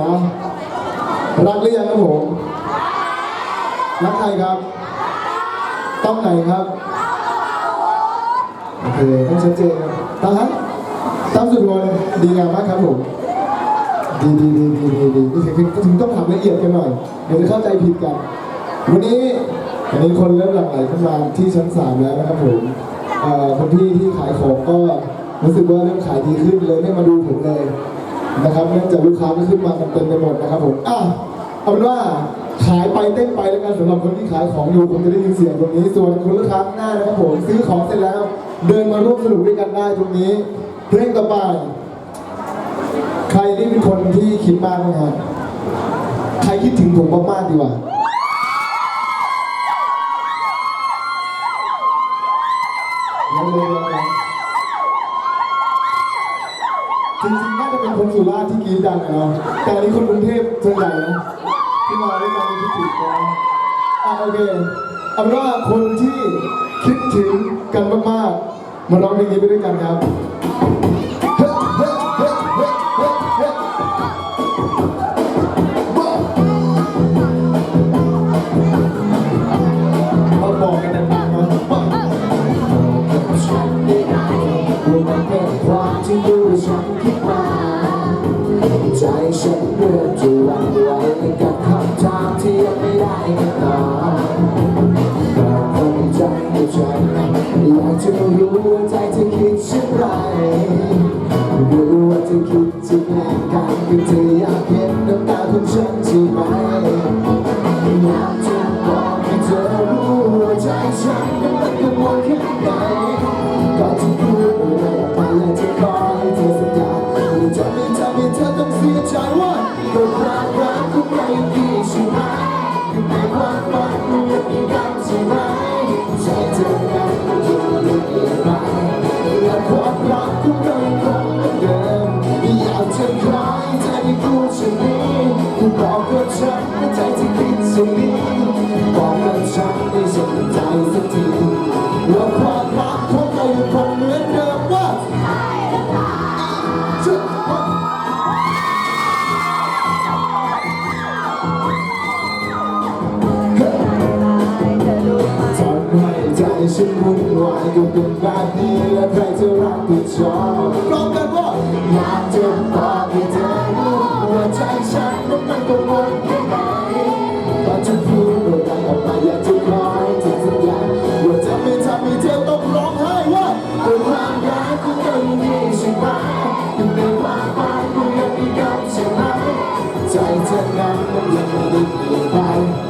นะ รักหรือยังครับผม รักใครครับ ต้องไหนครับ โอเคต้องชัดเจนครับตามตามสุดเลยดีงามมากครับผม ดีดีดีดีดีดีถึงถึงต้องถามละเอียดกันหน่อย เดี๋ยวจะเข้าใจผิดกัน วันนี้วันนี้คนเริ่มหลั่งไหลขึ้นมาที่ชั้นสามแล้วนะครับผมคนที่ที่ขายของก็รู้สึกว่าเริ่มขายดีขึ้นเลยไม่มาดูผมเลย นะครับเนื่องจากลูกค้าที่ขึ้นมากันเต็มไปหมดนะครับผมอะเอาเป็นว่าขายไปเต้นไปแล้วกันสำหรับคนที่ขายของอยู่คงจะได้ยินเสียงตรงนี้ ส่วนคุณลูกค้าหน้านะครับผมซื้อของเสร็จแล้ว เดินมาร่วมสนุกด้วยกันได้ตรงนี้เพลงต่อไปใครนี่เป็นคนที่คิดมากไหมครับใครคิดถึงผมมากๆดีกว่า จริงๆน่าจะเป็นคนสุราษฎร์ที่กรีดดังอะเนาะแต่อันนี้คนกรุงเทพส่วนใหญ่นะที่มาด้วยกันที่ถึงนะอะโอเคเอาเป็นว่าคนที่คิดถึงกันมากๆมาร้องเพลงนี้ไปด้วยกันครับ ริ่มจะหวั่นไว้กับคำถามที่ยังไม่ได้คำตอบแต่คนใจของฉันอยากจะรู้ว่าใจจะคิดเช่นไรรู้ว่าจะคิดจะแกล้งกันคือเธออยากเห็นน้ำตาของฉันใช่ไหมอยากจะบอกให้เธอ ใจฉันวุ่นวายกับเป็นแบบนี้และใครจะรับผิดชอบพร้อมกันว่าอยากจะบอกให้เธอรู้ว่าใจฉันนั้นมันกังวลแค่ไหนตอนจะพูดอะไรออกมาอยากจะขอให้เธอสัญญาว่าจะไม่ทำให้เธอต้องร้องไห้ว่าเป็นความรักของเรายังมีใช่ไหมอยู่ในความฝันของยังมีกันใช่ไหมใจเธอนั้นมันยังไม่ได้เปลี่ยนไป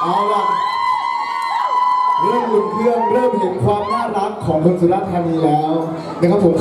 เอาล่ะเริ่มอุ่นเครื่องเริ่มเห็นความน่ารักของคนสุราษฎร์ธานีแล้วนะครับผม